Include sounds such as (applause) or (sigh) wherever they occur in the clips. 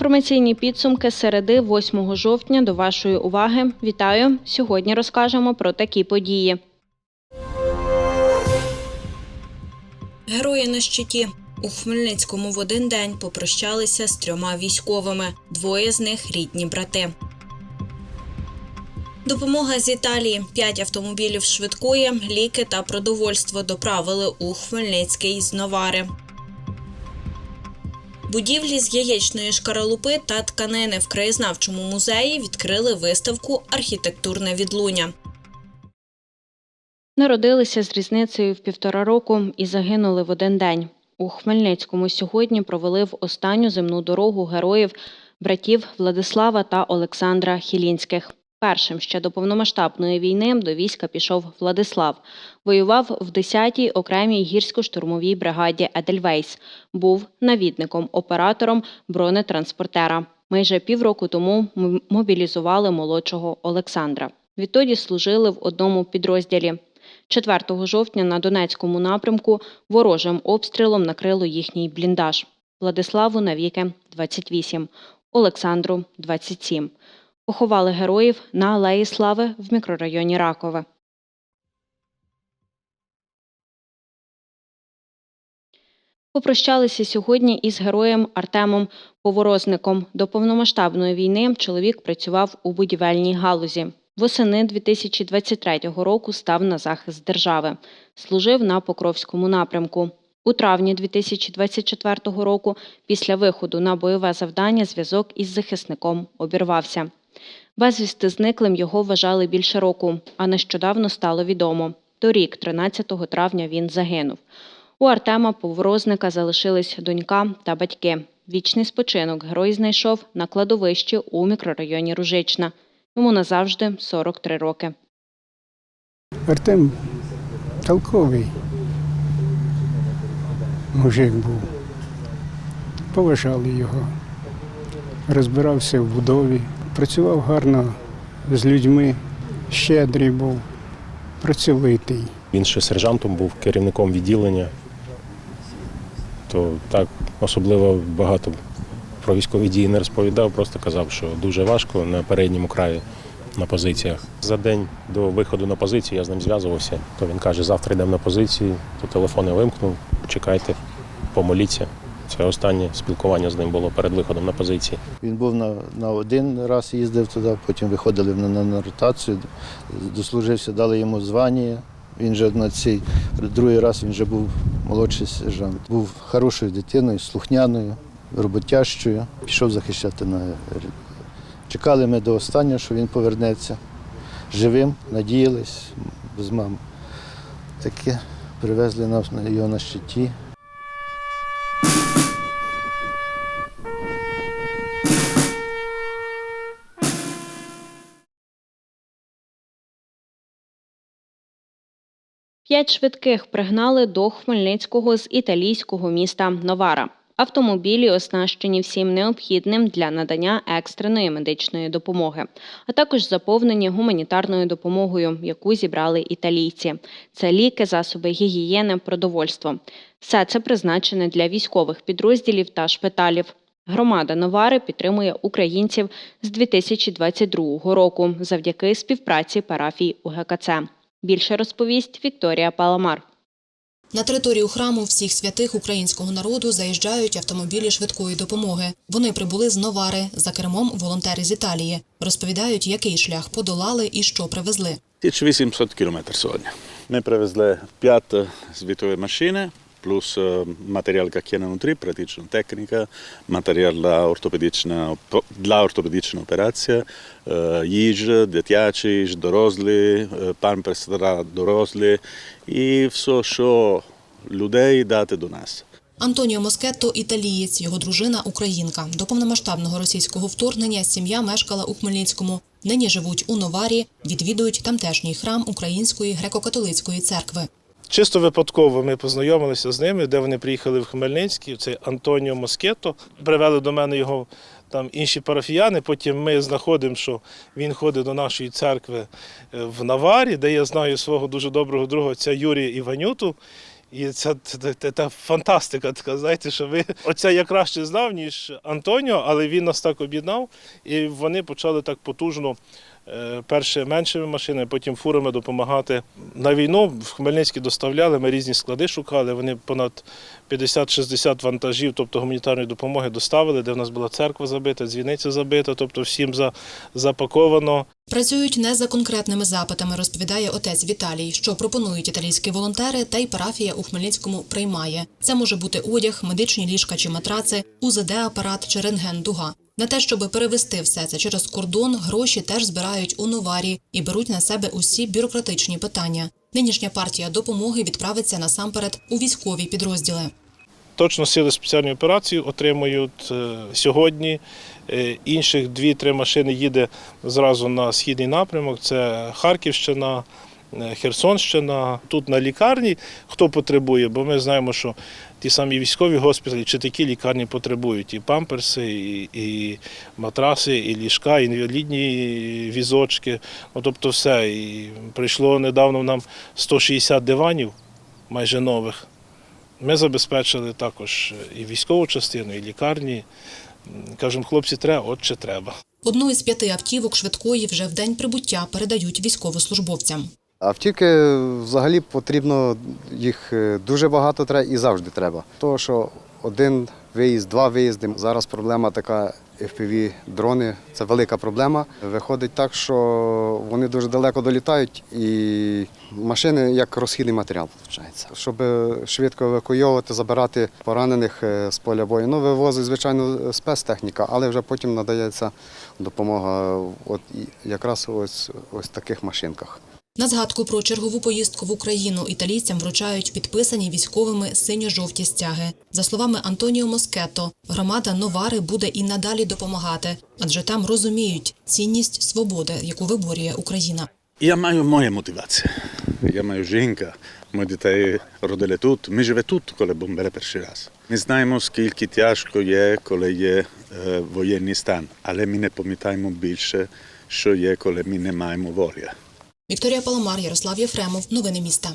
Інформаційні підсумки середи 8 жовтня до вашої уваги. Вітаю! Сьогодні розкажемо про такі події. Герої на щиті. У Хмельницькому в один день попрощалися з трьома військовими. Двоє з них рідні брати. Допомога з Італії. П'ять автомобілів швидкої, ліки та продовольство доправили у Хмельницький з Новари. Будівлі з яєчної шкаралупи та тканини в краєзнавчому музеї відкрили виставку Архітектурне відлуння. Народилися з різницею в півтора року і загинули в один день. У Хмельницькому сьогодні провели в останню земну дорогу героїв братів Владислава та Олександра Хілінських. Першим ще до повномасштабної війни до війська пішов Владислав. Воював в 10-й окремій гірсько-штурмовій бригаді Едельвейс. Був навідником, оператором бронетранспортера. Майже півроку тому мобілізували молодшого Олександра. Відтоді служили в одному підрозділі. 4 жовтня на Донецькому напрямку ворожим обстрілом накрило їхній бліндаж. Владиславу навіки 28, Олександру 27. Поховали героїв на Алеї Слави в мікрорайоні Ракове. Попрощалися сьогодні із героєм Артемом Поворозником. До повномасштабної війни чоловік працював у будівельній галузі. Восени 2023 року став на захист держави. Служив на Покровському напрямку. У травні 2024 року, після виходу на бойове завдання, зв'язок із захисником обірвався. Безвісти зниклим його вважали більше року, а нещодавно стало відомо. Торік, 13 травня, він загинув. У Артема Поворозника залишились донька та батьки. Вічний спочинок герой знайшов на кладовищі у мікрорайоні Ружична. Йому назавжди 43 роки. Артем толковий мужик був. Поважали його, розбирався в будові, працював гарно з людьми, щедрий був, працьовитий. Він ще сержантом був керівником відділення, то так особливо багато про військові дії не розповідав, просто казав, що дуже важко на передньому краї на позиціях. За день до виходу на позицію я з ним зв'язувався, то він каже, завтра йдемо на позиції, то телефон я вимкнув, чекайте, помоліться. Це останнє спілкування з ним було перед виходом на позиції. Він був на, на один раз їздив туди, потім виходили на, на, на ротацію, дослужився, дали йому звання. Він же на цей другий раз він вже був молодший сержант. Був хорошою дитиною, слухняною, роботящою. Пішов захищати на чекали ми до останнього, що він повернеться живим, надіялись без мами. Таке привезли нас на- його на щиті. П'ять швидких пригнали до Хмельницького з італійського міста Новара. Автомобілі оснащені всім необхідним для надання екстреної медичної допомоги, а також заповнені гуманітарною допомогою, яку зібрали італійці. Це ліки, засоби гігієни, продовольство. Все це призначене для військових підрозділів та шпиталів. Громада Новари підтримує українців з 2022 року завдяки співпраці парафій УГКЦ. Більше розповість Вікторія Паламар. На територію храму всіх святих українського народу заїжджають автомобілі швидкої допомоги. Вони прибули з Новари за кермом волонтери з Італії. Розповідають, який шлях подолали і що привезли. 1800 кілометрів сьогодні. Ми привезли п'ять звітові машини, плюс матеріал, який є внутрі, практична техніка, матеріал для ортопедичної, для ортопедичної операції, е, їжа, дитяча їжа, дорослі, памперс для дорослі і все, що людей дати до нас. Антоніо Москетто – італієць, його дружина – українка. До повномасштабного російського вторгнення сім'я мешкала у Хмельницькому. Нині живуть у Новарі, відвідують тамтешній храм Української греко-католицької церкви. Чисто випадково ми познайомилися з ними, де вони приїхали в Хмельницький. Це Антоніо Москетто. Привели до мене його там інші парафіяни. Потім ми знаходимо, що він ходить до нашої церкви е, в Наварі, де я знаю свого дуже доброго друга, це Юрія Іванюту. І це, це фантастика така, знаєте, що ви (laughs) оце я краще знав, ніж Антоніо, але він нас так об'єднав, і вони почали так потужно. Е, Перше меншими машинами, потім фурами допомагати. На війну в Хмельницький доставляли, ми різні склади шукали. Вони понад 50-60 вантажів, тобто гуманітарної допомоги, доставили, де в нас була церква забита, дзвіниця забита, тобто всім за, запаковано. Працюють не за конкретними запитами, розповідає отець Віталій, що пропонують італійські волонтери, та й парафія у Хмельницькому приймає. Це може бути одяг, медичні ліжка чи матраци, УЗД-апарат чи рентген-дуга. На те, щоб перевести все це через кордон, гроші теж збирають у новарі і беруть на себе усі бюрократичні питання. Нинішня партія допомоги відправиться насамперед у військові підрозділи. Точно сили спеціальної операції отримують е, сьогодні. Е, Інших дві-три машини їде зразу на східний напрямок. Це Харківщина, Херсонщина. Тут на лікарні хто потребує, бо ми знаємо, що ті самі військові госпіталі чи такі лікарні потребують і памперси, і, і матраси, і ліжка, і інвалідні візочки. Ну, тобто все. І прийшло недавно нам 160 диванів, майже нових. Ми забезпечили також і військову частину, і лікарні. Кажемо, хлопці, треба, от чи треба. Одну із п'яти автівок швидкої вже в день прибуття передають військовослужбовцям. Автівки взагалі потрібно їх е, дуже багато треба і завжди треба. Тому що один виїзд, два виїзди. Зараз проблема така fpv дрони це велика проблема. Виходить так, що вони дуже далеко долітають, і машини як розхідний матеріал виходить. Щоб швидко евакуйовувати, забирати поранених е, з поля бою. Ну, вивозить, звичайно, спецтехніка, але вже потім надається допомога от якраз ось ось таких машинках. На згадку про чергову поїздку в Україну італійцям вручають підписані військовими синьо-жовті стяги. За словами Антоніо Москето, громада Новари буде і надалі допомагати, адже там розуміють цінність свободи, яку виборює Україна. Я маю моє мотивації. Я маю жінка, мої дітей родили тут. Ми живемо тут, коли бомбили перший раз. Ми знаємо, скільки тяжко є, коли є е, воєнний стан, але ми не пам'ятаємо більше, що є, коли ми не маємо волі. Вікторія Паламар, Ярослав Єфремов. Новини міста.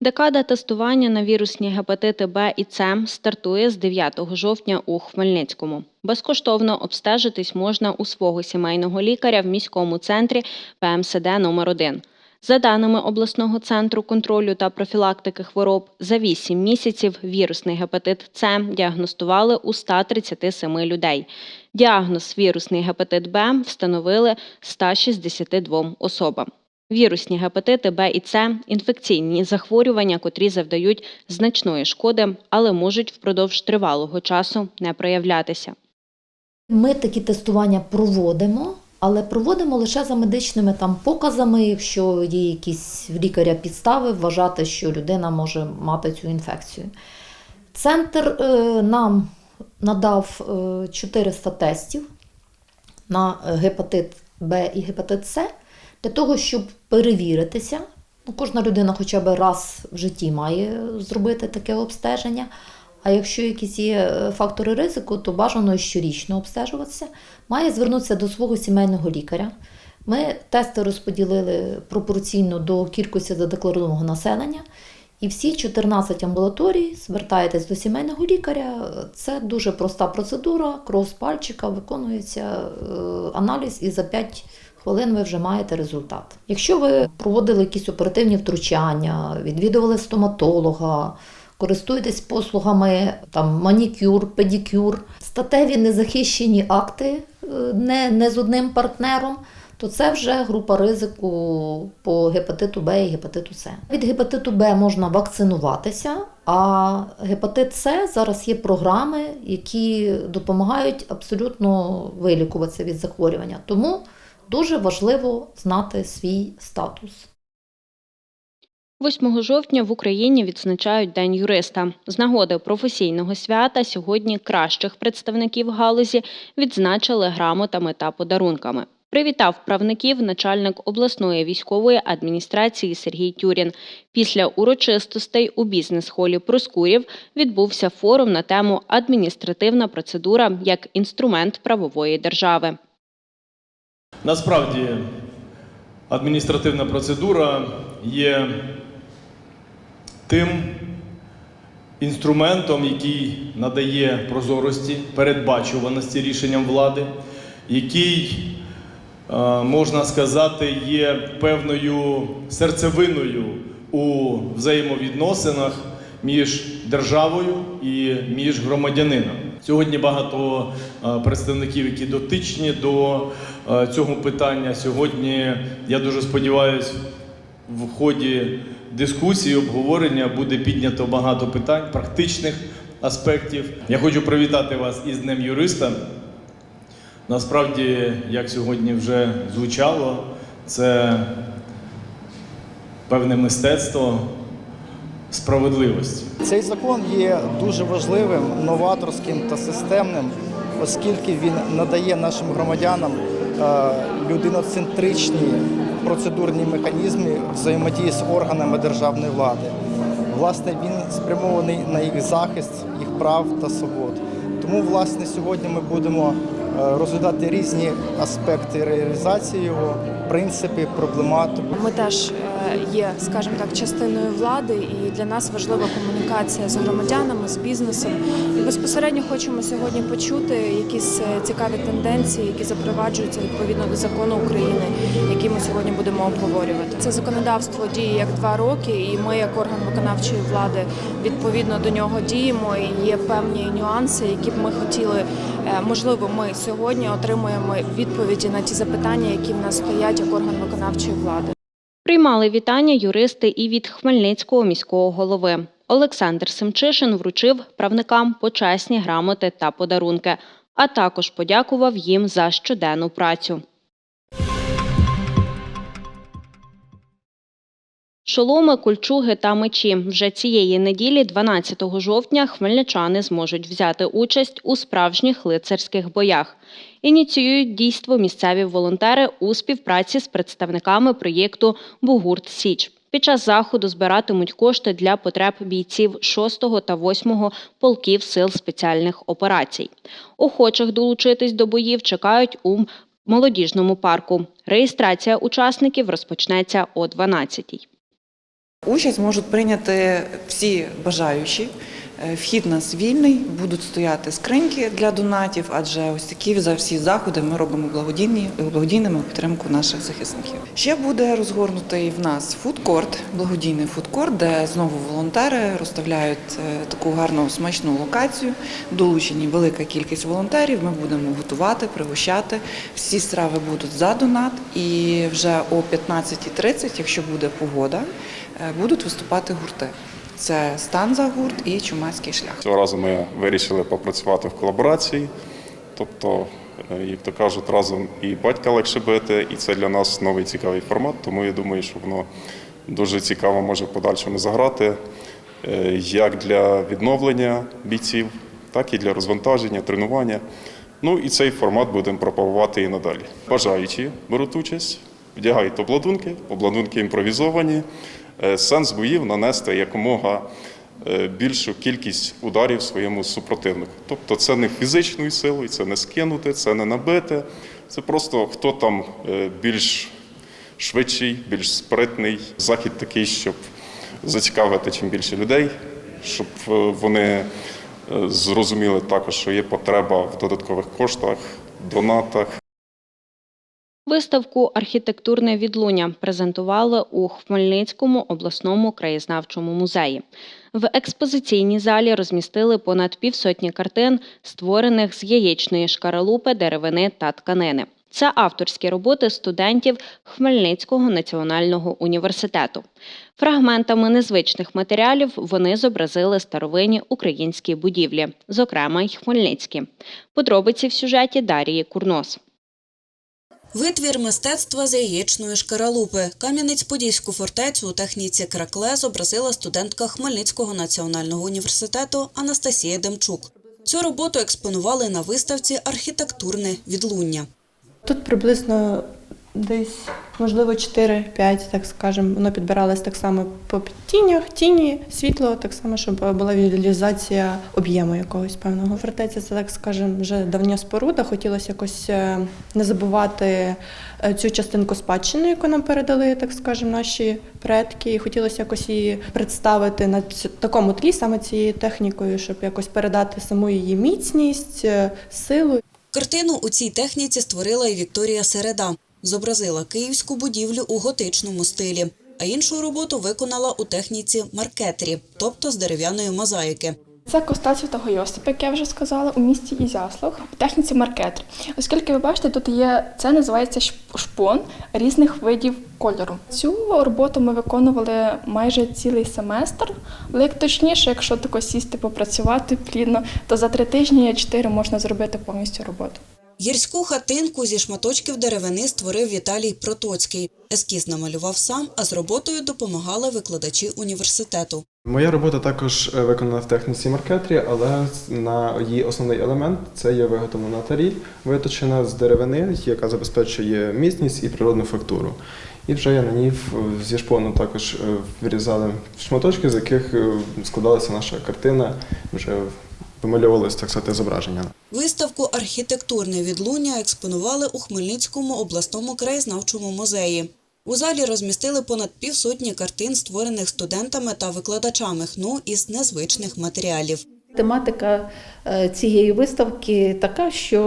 Декада тестування на вірусні гепатити Б і С стартує з 9 жовтня у Хмельницькому. Безкоштовно обстежитись можна у свого сімейного лікаря в міському центрі ПМСД номер 1 За даними обласного центру контролю та профілактики хвороб, за 8 місяців вірусний гепатит С діагностували у 137 людей. Діагноз вірусний гепатит Б встановили 162 особам. Вірусні гепатити Б і С – інфекційні захворювання, котрі завдають значної шкоди, але можуть впродовж тривалого часу не проявлятися. Ми такі тестування проводимо, але проводимо лише за медичними там показами, якщо є якісь в лікаря підстави вважати, що людина може мати цю інфекцію. Центр е, нам надав е, 400 тестів на гепатит Б і гепатит С для того, щоб перевіритися. Ну, кожна людина хоча б раз в житті має зробити таке обстеження. А якщо якісь є е, фактори ризику, то бажано щорічно обстежуватися. Має звернутися до свого сімейного лікаря. Ми тести розподілили пропорційно до кількості задекларованого населення. І всі 14 амбулаторій звертаєтесь до сімейного лікаря. Це дуже проста процедура. Кров з пальчика виконується е, аналіз, і за 5 хвилин ви вже маєте результат. Якщо ви проводили якісь оперативні втручання, відвідували стоматолога, користуєтесь послугами там манікюр, педикюр, статеві незахищені акти е, не, не з одним партнером, то це вже група ризику по гепатиту Б і гепатиту С. Від гепатиту Б можна вакцинуватися, а гепатит С зараз є програми, які допомагають абсолютно вилікуватися від захворювання. Тому дуже важливо знати свій статус. 8 жовтня в Україні відзначають День юриста. З нагоди професійного свята сьогодні кращих представників галузі відзначили грамотами та подарунками. Привітав правників начальник обласної військової адміністрації Сергій Тюрін. Після урочистостей у бізнес-холі Проскурів відбувся форум на тему Адміністративна процедура як інструмент правової держави. Насправді адміністративна процедура є тим інструментом, який надає прозорості, передбачуваності рішенням влади, який, е, можна сказати, є певною серцевиною у взаємовідносинах між державою і між громадянином. Сьогодні багато е, представників, які дотичні до е, цього питання. Сьогодні я дуже сподіваюся, в ході дискусії, обговорення буде піднято багато питань, практичних аспектів. Я хочу привітати вас із Днем юриста. Насправді, як сьогодні вже звучало, це певне мистецтво справедливості. Цей закон є дуже важливим, новаторським та системним, оскільки він надає нашим громадянам е, людиноцентричні процедурні механізми взаємодії з органами державної влади. Власне, він спрямований на їх захист, їх прав та свобод. Тому, власне, сьогодні ми будемо е, розглядати різні аспекти реалізації його, принципи, проблематику. Ми теж е, є, скажімо так, частиною влади, і для нас важлива комунікація з громадянами, з бізнесом. І безпосередньо хочемо сьогодні почути якісь е, цікаві тенденції, які запроваджуються відповідно до закону України, які ми сьогодні будемо обговорювати. Це законодавство діє як два роки, і ми, як орган виконавчої влади, відповідно до нього діємо. І є певні нюанси, які б ми хотіли, е, можливо, ми сьогодні отримуємо відповіді на ті запитання, які в нас стоять як орган виконавчої влади. Приймали вітання юристи і від Хмельницького міського голови. Олександр Семчишин вручив правникам почесні грамоти та подарунки, а також подякував їм за щоденну працю. Шоломи, кульчуги та мечі вже цієї неділі, 12 жовтня, хмельничани зможуть взяти участь у справжніх лицарських боях. Ініціюють дійство місцеві волонтери у співпраці з представниками проєкту Бугурт Січ. Під час заходу збиратимуть кошти для потреб бійців 6 та 8 полків сил спеціальних операцій. Охочих долучитись до боїв чекають у молодіжному парку. Реєстрація учасників розпочнеться о 12-й. Участь можуть прийняти всі бажаючі. Е, Вхід нас вільний, будуть стояти скриньки для донатів, адже ось такі за всі заходи ми робимо благодійні, благодійними підтримку наших захисників. Ще буде розгорнутий в нас фудкорт, благодійний фудкорт, де знову волонтери розставляють е, таку гарну смачну локацію. Долучені велика кількість волонтерів. Ми будемо готувати, пригощати. Всі страви будуть за донат. І вже о 15.30, якщо буде погода, будуть виступати гурти. Це станза гурт і чумацький шлях. Цього разу ми вирішили попрацювати в колаборації, тобто, е, як то кажуть, разом і батька легше бити, і це для нас новий цікавий формат, тому я думаю, що воно дуже цікаво може в подальшому заграти е, як для відновлення бійців, так і для розвантаження, тренування. Ну і цей формат будемо пропагувати і надалі. Бажаючі беруть участь, вдягають обладунки, обладунки імпровізовані. Е, Сенс боїв нанести якомога е, більшу кількість ударів своєму супротивнику. Тобто це не фізичною силою, це не скинути, це не набити. Це просто хто там е, більш швидший, більш спритний. Захід такий, щоб зацікавити чим більше людей, щоб вони зрозуміли також, що є потреба в додаткових коштах, донатах. Виставку Архітектурне відлуння презентували у Хмельницькому обласному краєзнавчому музеї. В експозиційній залі розмістили понад півсотні картин, створених з яєчної шкаралупи, деревини та тканини. Це авторські роботи студентів Хмельницького національного університету. Фрагментами незвичних матеріалів вони зобразили старовинні українські будівлі, зокрема й хмельницькі. Подробиці в сюжеті Дарії Курнос. Витвір мистецтва з яєчної шкаралупи. Кам'янець-Подільську фортецю у техніці кракле зобразила студентка Хмельницького національного університету Анастасія Демчук. Цю роботу експонували на виставці Архітектурне відлуння. Тут приблизно десь, можливо, 4-5, так скажемо. Воно підбиралось так само по тінях, тіні, світло, так само, щоб була візуалізація об'єму якогось певного. Фортеця це, так скажемо, вже давня споруда. Хотілося якось е, не забувати е, цю частинку спадщини, яку нам передали, так скажемо, наші предки. І хотілося якось її представити на такому тлі, саме цією технікою, щоб якось передати саму її міцність, е, силу. Картину у цій техніці створила і Вікторія Середа. Зобразила київську будівлю у готичному стилі, а іншу роботу виконала у техніці маркетрі, тобто з дерев'яної мозаїки. Це коста святого Йосипа, як я вже сказала, у місті Ізяслав в техніці маркетр. Оскільки ви бачите, тут є це називається шп- шпон різних видів кольору. Цю роботу ми виконували майже цілий семестр. Але як точніше, якщо тако сісти попрацювати плідно, то за три тижні чотири можна зробити повністю роботу. Гірську хатинку зі шматочків деревини створив Віталій Протоцький. Ескіз намалював сам, а з роботою допомагали викладачі університету. Моя робота також е, виконана в техніці маркетрі, але на її основний елемент це є виготовлена таріль, виточена з деревини, яка забезпечує міцність і природну фактуру. І вже я на ній зі шпону також е, вирізали шматочки, з яких е, складалася наша картина, вже вимальовувалось, так сказати, зображення. Виставку Архітектурне відлуння експонували у Хмельницькому обласному краєзнавчому музеї. У залі розмістили понад півсотні картин, створених студентами та викладачами хну із незвичних матеріалів. Тематика е, цієї виставки така, що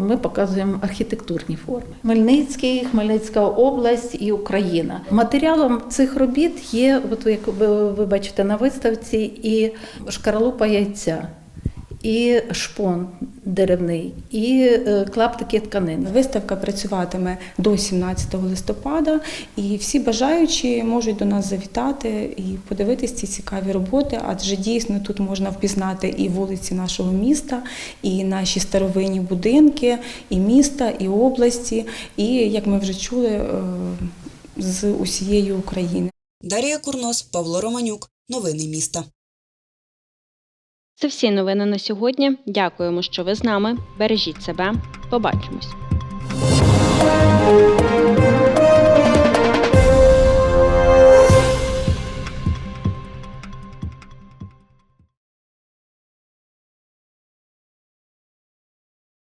е, ми показуємо архітектурні форми. Хмельницький, Хмельницька область і Україна. Матеріалом цих робіт є, от як ви бачите на виставці, і шкаралупа яйця, і шпон деревний, і е, клаптики тканини. Виставка працюватиме до 17 листопада, і всі бажаючі можуть до нас завітати і подивитись ці цікаві роботи, адже дійсно тут можна впізнати і вулиці нашого міста, і наші старовинні будинки, і міста, і області, і як ми вже чули, е, з усієї України. Дар'я Курнос, Павло Романюк. Новини міста. Це всі новини на сьогодні. Дякуємо, що ви з нами. Бережіть себе. Побачимось.